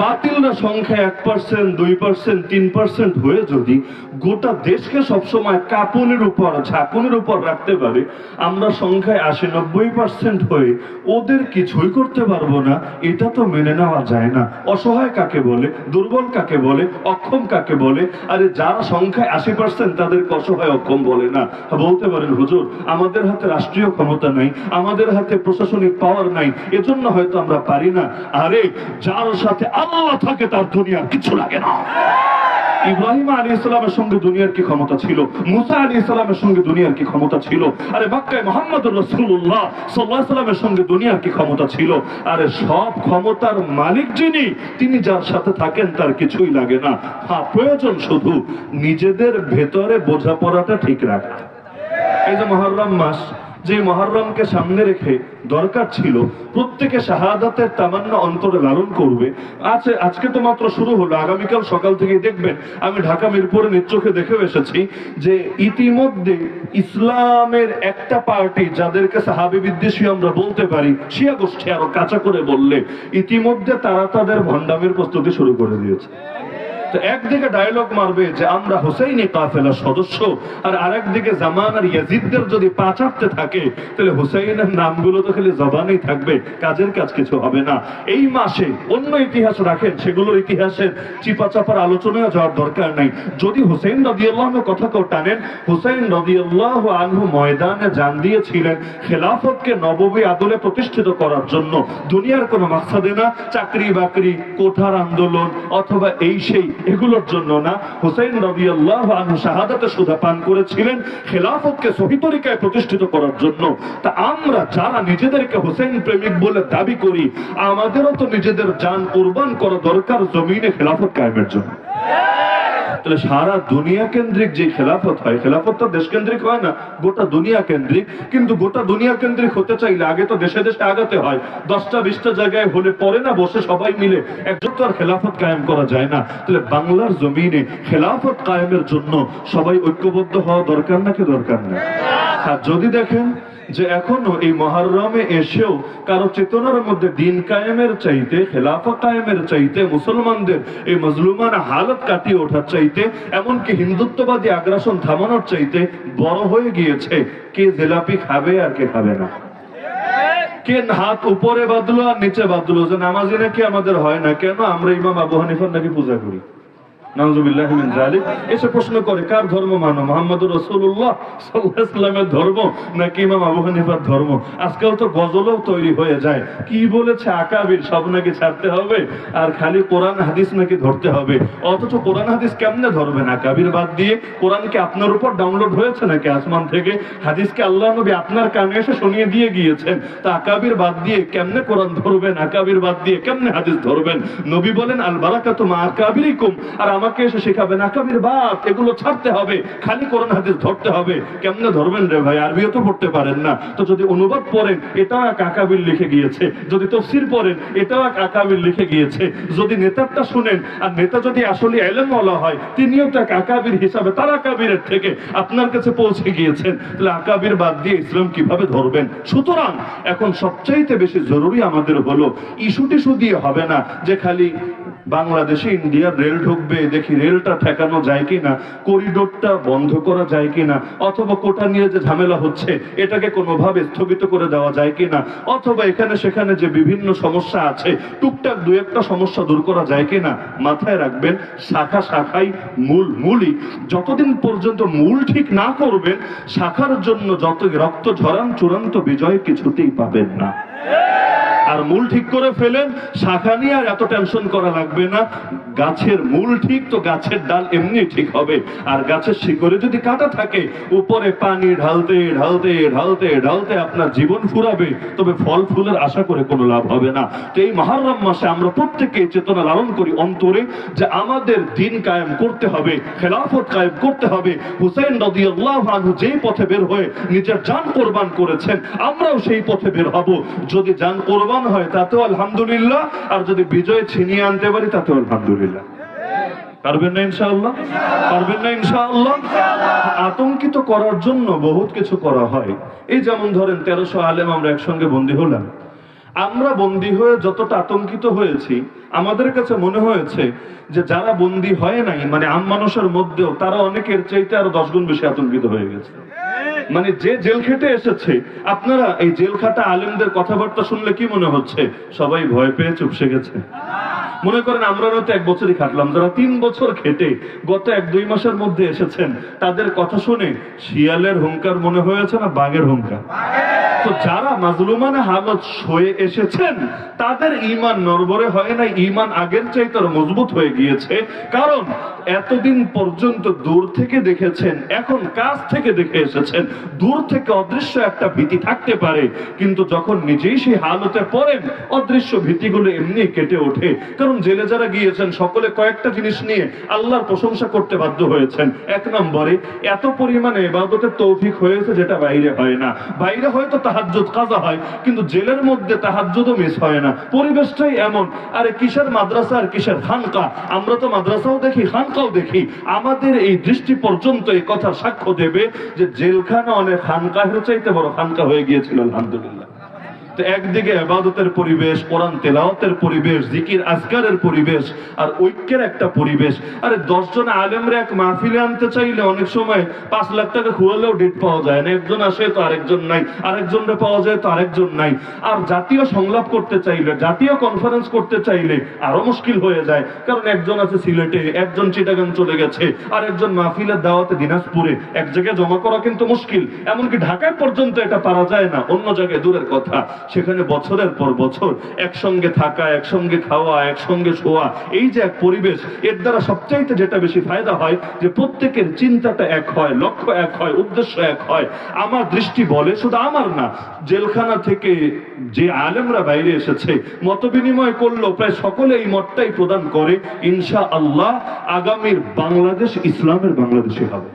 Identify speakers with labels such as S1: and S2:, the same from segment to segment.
S1: বাতিলরা সংখ্যা এক পার্সেন্ট দুই পার্সেন্ট তিন পার্সেন্ট হয়ে যদি গোটা দেশকে সবসময় কাপনের উপর, ঝাঁকুনের উপর রাখতে পারে, আমরা সংখ্যায় আশি, নব্বই পার্সেন্ট হয়ে ওদের কিছুই করতে পারব না, এটা তো মেনে নেওয়া যায় না। অসহায় কাকে বলে, দুর্বল কাকে বলে, অক্ষম কাকে বলে? আরে যারা সংখ্যায় আশি পার্সেন্ট তাদেরকে অসহায় অক্ষম বলে না। বলতে পারেন, হুজুর, আমাদের হাতে রাষ্ট্রীয় ক্ষমতা নাই, আমাদের হাতে প্রশাসনিক পাওয়ার নাই, এজন্য হয়তো আমরা পারি না। আরে, যার সাথে আল্লাহ থাকে তার দুনিয়ার কিছু লাগে না। ইব্রাহিম আলী ইসলামের সঙ্গে দুনিয়ার কি ক্ষমতা ছিল? মুসা আলী ইসলামের সঙ্গে দুনিয়ার কি ক্ষমতা ছিল? আরে বাক্কায় মোহাম্মদ রসুল্লাহ সাল্লাহ সাল্লামের সঙ্গে দুনিয়ার কি ক্ষমতা ছিল? আরে সব ক্ষমতার মালিক যিনি, তিনি যার সাথে থাকেন তার কিছুই লাগে না। হ্যাঁ প্রয়োজন শুধু নিজেদের ভেতরে বোঝাপড়াটা ঠিক রাখা। এই যে মহরম মাস যে মহরমকে সামনে রেখে দরকার ছিল, প্রত্যেকে শাহাদাতের তামান্না অন্তরে লালন করবে। আছে আজকে তো মাত্র শুরু হলো, আগামীকাল সকাল থেকে দেখবেন, আমি ঢাকা মিরপুরে নিচ্চোখে দেখেও এসেছি যে ইতিমধ্যে ইসলামের একটা পার্টি যাদেরকে সাহাবি বিদ্বেষী আমরা বলতে পারি, শিয়া গোষ্ঠী আরও কাঁচা করে বললে, ইতিমধ্যে তারা তাদের ভণ্ডামের প্রস্তুতি শুরু করে দিয়েছে। তো একদিকে ডায়লগ মারবে যে আমরা হুসাইনি কাফেলার সদস্য, আর আরেকদিকে জামান আর ইয়াজিদদের যদি পা চাপতে থাকে, তাহলে হুসাইনের নামগুলো তো খালি জবানেই থাকবে, কাজের কাজ কিছু হবে না। এই মাসে অন্য ইতিহাস রাখেন, সেগুলোর ইতিহাসের চিপা চাপার আলোচনায় যাওয়ার দরকার নাই। যদি হুসাইন রদিয়াল্লাহ কথা কেউ টানেন, হুসাইন রদিয়াল্লাহ আনহু ময়দানে জান দিয়েছিলেন খেলাফতকে নববী আদলে প্রতিষ্ঠিত করার জন্য। দুনিয়ার কোনো মাকসাদে না চাকরি বাকরি কোঠার আন্দোলন, অথবা এই সেই এগুলোর জন্য না। হুসাইন রবি আল্লাহ শাহাদাতে সুধা পান করেছিলেন, খেলাফতকে সহি তরিকায় প্রতিষ্ঠিত করার জন্য। তা আমরা যারা নিজেদেরকে হোসেন প্রেমিক বলে দাবি করি, আমাদেরও তো নিজেদের যান কোরবান করা দরকার জমিনে খেলাফত কায়েমের জন্য। তাহলে সারা দুনিয়া কেন্দ্রিক যে খেলাফত হয়, খেলাফত তো দেশ কেন্দ্রিক হয় না, গোটা দুনিয়া কেন্দ্রিক। কিন্তু গোটা দুনিয়া কেন্দ্রিক হতে চাইলে আগে তো দেশে দেশে আগাতে হয়। দশটা, বিশটা জায়গায় হলে পরে না, বসে সবাই মিলে। একজন তো আর খেলাফত কায়েম করা যায় না। তাহলে বাংলার জমিনে খেলাফত কায়েমের জন্য সবাই ঐক্যবদ্ধ হওয়া দরকার নাকি দরকার না? আর যদি দেখেন যে এখনও এই মহারমে এসেও কারও চেতনার মধ্যে দিন কায়েমের চাইতে, খেলাফা কায়েমের চাইতে, মুসলমানদের এই মজলুমান হালত কাটিয়ে ওঠার চাইতে, এমনকি হিন্দুত্ববাদী আগ্রাসন থামানোর চাইতে বড় হয়ে গিয়েছে। কে জেলাপি খাবে আর কে খাবে না? কে হাত উপরে বাঁধলো আর নিচে বাঁধলো? যে নামাজি নাকি আমাদের হয় না? কেন আমরা ইমাম আবু হানিফার নাকি পূজা করি? এসে প্রশ্ন করে, কার ধর্ম মানো? মোহাম্মদুর সাল্লাল্লাহু ধর্ম? নাকি ইমাম আবু হানিফার ধর্ম? আজকাল তো গজলও তৈরি হয়ে যায়। কি বলেছে আকাবির? সব নাকি ছাড়তে হবে? আর খালি কোরআন হাদিস নাকি ধরতে হবে? অথচ কোরআন হাদিস কেমনে ধরবেন আকাবির বাদ দিয়ে কোরআন কি আপনার উপর ডাউনলোড হয়েছে নাকি আসমান থেকে? হাদিসকে আল্লাহ নবী আপনার কানে এসে শুনিয়ে দিয়ে গিয়েছেন। তা আকাবির বাদ দিয়ে কেমনে কোরআন ধরবেন? আকাবির বাদ দিয়ে কেমনে হাদিস ধরবেন? নবী বলেন আল বারাকাতু মা আকাবিরিকুম। আর আমাকে এসে শেখাবেন আকাবির বাদ এগুলো ছাড়তে হবে। খালি কোরআন হাদিস ধরতে হবে। কেমনে ধরবেন রে ভাই? আরবিও তো পড়তে পারেন না। তো যদি অনুবাদ পড়েন, এটাও এক আকাবির লিখে গিয়েছে। যদি তফসির পড়েন, এটাও এক আকাবির লিখে গিয়েছে। যদি নেতারটা শুনেন, আর নেতা যদি আসলে এলেম বলা হয়, তিনিও তো এক আকাবির হিসাবে তার আকাবিরের থেকে আপনার কাছে পৌঁছে গিয়েছেন। তাহলে আকাবির বাদ দিয়ে ইসলাম কীভাবে ধরবেন? সুতরাং এখন সবচাইতে বেশি জরুরি আমাদের হলো ইস্যু টিস্যু দিয়ে হবে না যে খালি বাংলাদেশে ইন্ডিয়ার রেল ঢুকবে, দেখি রেলটা ঠেকানো যায় কিনা, করিডোরটা বন্ধ করা যায় কিনা, অথবা কোটা নিয়ে যে ঝামেলা হচ্ছে, এটাকে কোনোভাবে স্থগিত করে দেওয়া যায় কিনা, অথবা এখানে সেখানে যে বিভিন্ন সমস্যা আছে, টুকটাক দু একটা সমস্যা দূর করা যায় কিনা, মাথায় রাখবেন, শাখা শাখাই মূল মূলই। যতদিন পর্যন্ত মূল ঠিক না করবেন, শাখার জন্য যত রক্ত ঝরান চূড়ান্ত বিজয় কিছুতেই পাবেন না। আর মূল ঠিক করে ফেলেন, শাখা নিয়ে আর এত টেনশন করা লাগবে না। গাছের মূল ঠিক তো গাছের ডাল এমনি ঠিক হবে। আর গাছের শিকড়ে যদি কাটা থাকে, উপরে পানি ঢালতে ঢালতে ঢালতে ঢালতে আপনার জীবন ফুরাবে। তবে ফল, ফুলের আশা করে কোনো লাভ হবে না। তো এই মহারম মাসে আমরা প্রত্যেকে চেতনা লালন করি অন্তরে যে আমাদের দিন কায়েম করতে হবে, খেলাফত কায়েম করতে হবে। হুসেন রদি আল্লাহ যেই পথে বের হয়ে নিজের যান কোরবান করেছেন, আমরাও সেই পথে বের হব। যদি জান কোরবান হয় তাতেও আলহামদুলিল্লাহ। আর যদি বিজয় ছিনিয়ে আনতে পারি তাতেও আলহামদুলিল্লাহ। পারবেন না ইনশাআল্লাহ? পারবেন না ইনশাআল্লাহ? আতঙ্কিত করার জন্য বহুত কিছু করা হয়। এই যেমন ধরেন, তেরোশো আলেম আমরা একসঙ্গে বন্দী হলাম। আমরা বন্দী হয়ে যতটা আতঙ্কিত হয়েছি, আমাদের কাছে মনে হয়েছে যে যারা বন্দী হয় নাই মানে আম মানুষের মধ্যেও তারা অনেকের চাইতে আরও দশ গুণ বেশি আতঙ্কিত হয়ে গেছে। মানে যে জেল খেটে এসেছে, আপনারা এই জেল খাটা আলেমদের কথাবার্তা শুনলে কি মনে হচ্ছে? সবাই ভয় পেয়ে চুপসে গেছে। মনে করেন আমরা হয়তো এক বছরই খাটলাম, যারা তিন বছর খেটে গত এক দুই মাসের মধ্যে এসেছেন, তাদের কথা শুনে শিয়ালের হুঙ্কার মনে হয়েছে না বাঘের হুঙ্কার? তো যারা মাজলুমানে হালত সয়ে এসেছেন, তাদের ইমান নরবরে হয় না ইমান আগের চাইতে আরও মজবুত হয়ে গিয়েছে। কারণ এতদিন পর্যন্ত দূর থেকে দেখেছেন, এখন কাছ থেকে দেখে এসেছেন, দূর থেকে অদৃশ্য একটা ভীতি থাকতে পারে। কিন্তু যখন নিজেই সেই হালতে পড়েন, অদৃশ্য ভীতিগুলো এমনি কেটে ওঠে। কারণ জেলে যারা গিয়েছেন, সকলে কয়েকটা জিনিস নিয়ে আল্লাহর প্রশংসা করতে বাধ্য হয়েছেন। এক নম্বরে, এত পরিমাণে এবাদতের তৌফিক হয়েছে যেটা বাইরে হয় না। বাইরে হয়তো তাহাজ্জুদ, কাজা হয়, কিন্তু জেলের মধ্যে তাহাজ্জুদও মিস হয় না। পরিবেশটাই এমন, আরে কিসের মাদ্রাসা আর কিসের খানকা? আমরা তো মাদ্রাসাও দেখি, খানকাও দেখি। আমাদের এই দৃষ্টি পর্যন্ত এই কথা সাক্ষ্য দেবে যে জেলখানা অনেক খানকাহের চাইতে বড় খানকা হয়ে গিয়েছিল, আলহামদুলিল্লাহ। তো একদিকে আবাদতের পরিবেশ, কোরআন তেলাওতের পরিবেশ, জিকির আজকারের পরিবেশ আর ঐক্যের একটা পরিবেশ। আরে দশজন আলেমরা এক মাহফিলে আনতে চাইলে অনেক সময় পাঁচ লাখ টাকা খুয়ালেও ডেট পাওয়া যায় না। একজন আসে তো আরেকজন নাই, আরেকজনরে পাওয়া যায় তো আরেকজন নাই। আর জাতীয় সংলাপ করতে চাইলে, জাতীয় কনফারেন্স করতে চাইলে আরও মুশকিল হয়ে যায়। কারণ একজন আছে সিলেটে, একজন চিটাগাং চলে গেছে আর একজন মাহফিলের দাওয়াতে দিনাজপুরে, এক জায়গায় জমা করা কিন্তু মুশকিল। এমনকি ঢাকায় পর্যন্ত এটা পারা যায় না, অন্য জায়গায় দূরের কথা। সেখানে বছরের পর বছর একসঙ্গে থাকা, একসঙ্গে খাওয়া, একসঙ্গে শোয়া, এই যে এক পরিবেশ, এর দ্বারা সবচাইতে যেটা বেশি ফায়দা হয় যে প্রত্যেকের চিন্তাটা এক হয়, লক্ষ্য এক হয়, উদ্দেশ্য এক হয়। আমার দৃষ্টি বলে, শুধু আমার না, জেলখানা থেকে যে আলেমরা বাইরে এসেছে মত বিনিময় করল, প্রায় সকলে এই মতটাই প্রদান করে ইনশা আল্লাহ আগামীর বাংলাদেশ ইসলামের বাংলাদেশে হবে।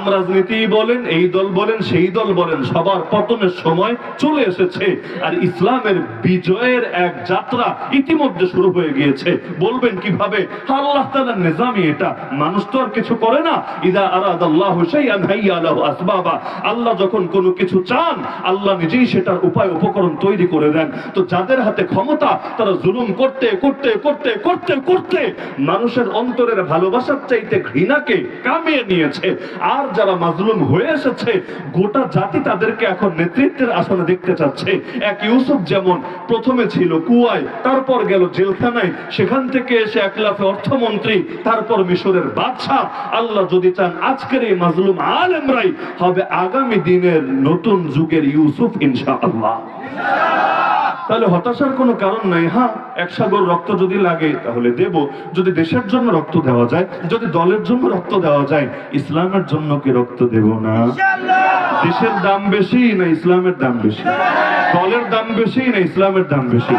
S1: বাম রাজনীতি বলেন, এই দল বলেন, সেই দল বলেন, সবার পতনের সময় চলে এসেছে। আর ইসলামের বিজয়ের এক যাত্রা ইতিমধ্যে শুরু হয়ে গিয়েছে। বলবেন কীভাবে? আল্লাহ তাআলার নিজামই এটা। মানুষ তো আর কিছু করে না। ইদা আরাদ আল্লাহ শাইআন হাইয়া লাহু আসবাবা। আল্লাহ যখন কোনো কিছু চান, আল্লাহ নিজেই সেটার উপায় উপকরণ তৈরি করে দেন। তো যাদের হাতে ক্ষমতা, তারা জুলুম করতে করতে করতে করতে করতে মানুষের অন্তরের ভালোবাসার চাইতে ঘৃণাকে কামিয়ে নিয়েছে। আর যারা মাজলুম হয়ে এসেছে, গোটা জাতি তাদেরকে এখন নেতৃত্বের আসনে দেখতে চাচ্ছে। এক ইউসুফ যেমন প্রথমে ছিল কুয়ায়, তারপর গেল জেলখানায়, সেখান থেকে এসে একলাফে অর্থমন্ত্রী, তারপর মিশরের বাদশাহ। আল্লাহ যদি চান আজকের এই মাজলুম আলেমরাই হবে আগামী দিনের নতুন যুগের ইউসুফ ইনশা আল্লাহ তাহলে হতাশার কোনো কারণ নাই হ্যাঁ? এক সাগর রক্ত যদি লাগে, তাহলে দেব। যদি দেশের জন্য রক্ত দেওয়া যায়, যদি দলের জন্য রক্ত দেওয়া যায়, ইসলামের জন্য কি রক্ত দেব না? দেশের দাম বেশি না ইসলামের দাম বেশি? দলের দাম বেশি না ইসলামের দাম বেশি?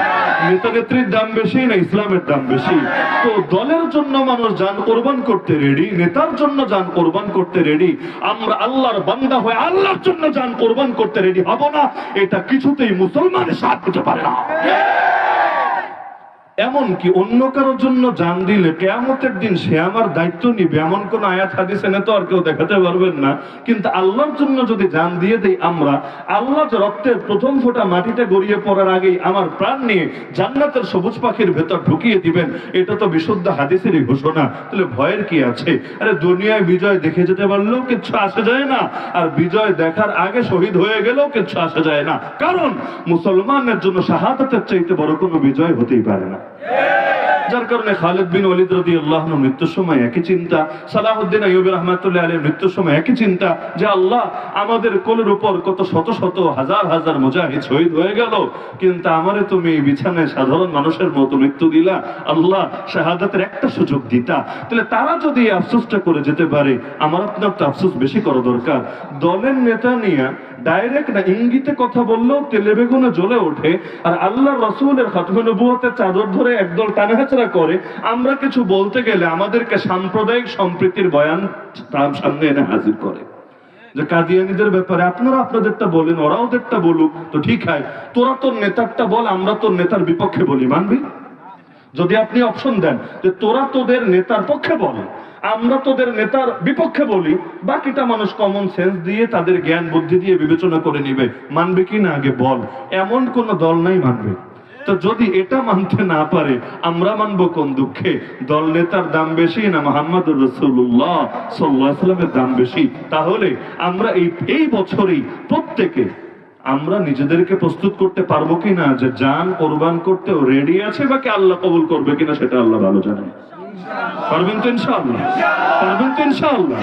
S1: নেতা নেত্রীর দাম বেশি না ইসলামের দাম বেশি? তো দলের জন্য মানুষ যান কোরবান করতে রেডি নেতার জন্য যান কোরবান করতে রেডি আমরা আল্লাহর বান্দা হয়ে আল্লাহর জন্য যান কোরবান করতে রেডি হব না, এটা কিছুতেই মুসলমানের সাথ দিতে পারে না। এমনকি অন্য কারোর জন্য জান দিলে কেয়ামতের দিন সে আমার দায়িত্ব নিবে। এমন কোন আয়াত, হাদিসে না তো আর কেউ দেখাতে পারবেন না। কিন্তু আল্লাহর জন্য যদি জান দিয়ে দেই আমরা, আল্লাহ যে রক্তের প্রথম ফোঁটা মাটিতে গড়িয়ে পড়ার আগেই আমার প্রাণ নিয়ে জান্নাতের সবুজ পাখির ভেতর ঢুকিয়ে দিবেন, এটা তো বিশুদ্ধ হাদিসেরই ঘোষণা। তাহলে ভয়ের কি আছে? আরে দুনিয়ায় বিজয় দেখে যেতে পারলেও কিচ্ছু আসে যায় না। আর বিজয় দেখার আগে শহীদ হয়ে গেলেও কিচ্ছু আসে যায় না। কারণ মুসলমানের জন্য শাহাদাতের চাইতে বড় কোনো বিজয় হতেই পারে না। Yeah. যার কারণে খালেদ বিন ওলিদ রদি আল্লাহ মৃত্যুর সময় একই চিন্তা, সালাহুদ্দিন আইয়ুব রহমাতুল্লাহ আলীর মৃত্যুর সময় একই চিন্তা যে আল্লাহ আমাদের কোলের উপর কত শত শত হাজার হাজার মুজাহিদ শহীদ হয়ে গেল, কিন্তু আমারে তুমি এই বিছানায় সাধারণ মানুষের মতো মৃত্যু দিলা, আল্লাহ শাহাদাতের একটা সুযোগ দিতা। তাহলে তারা যদি আফসোসটা করে যেতে পারে, আমার আপনার তো আফসোস বেশি করা দরকার। দলের নেতা নিয়ে ডাইরেক্ট না ইঙ্গিতে কথা বললেও তেলে বেগুনে জ্বলে ওঠে, আর আল্লাহ রসুলের খাতমে নবুয়তের চাদর ধরে একদল টানাহাচড়া করে, আমরা কিছু বলতে গেলে আমাদেরকে সাম্প্রদায়িক সম্প্রীতির বয়ান তার সামনে এনে হাজির করে। যে কাদিয়ানিদের ব্যাপারে আপনারা আপনাদেরটা বলেন ওরা ওদেরটা বলুক, তো ঠিক হয়। তোরা তোর নেতারটা বল, আমরা তোর নেতার বিপক্ষে বলি, মানবি? যদি আপনি অপশন দেন, যে তোরা তোদের নেতার পক্ষে বল, আমরা তোদের নেতার বিপক্ষে বলি, বাকিটা মানুষ কমন সেন্স দিয়ে তাদের জ্ঞান বুদ্ধি দিয়ে বিবেচনা করে নিবে। মানবে কি না? আগে বল। এমন কোন দল নাই, মানবে? তো যদি এটা মানতে না পারে, আমরা মানবো কোন দুঃখে? দল নেতার দাম বেশি না মোহাম্মদ রসুল্লাহ সাল্লাহ সাল্লামের দাম বেশি? তাহলে আমরা এই এই বছরই প্রত্যেকে আমরা নিজেদেরকে প্রস্তুত করতে পারব কিনা যে জান কোরবান করতেও রেডি আছে বা কে আল্লাহ কবুল করবে কিনা সেটা আল্লাহ ভালো জানে পারবেন তো ইনশাআল্লাহ? পারবেন তো ইনশাআল্লাহ?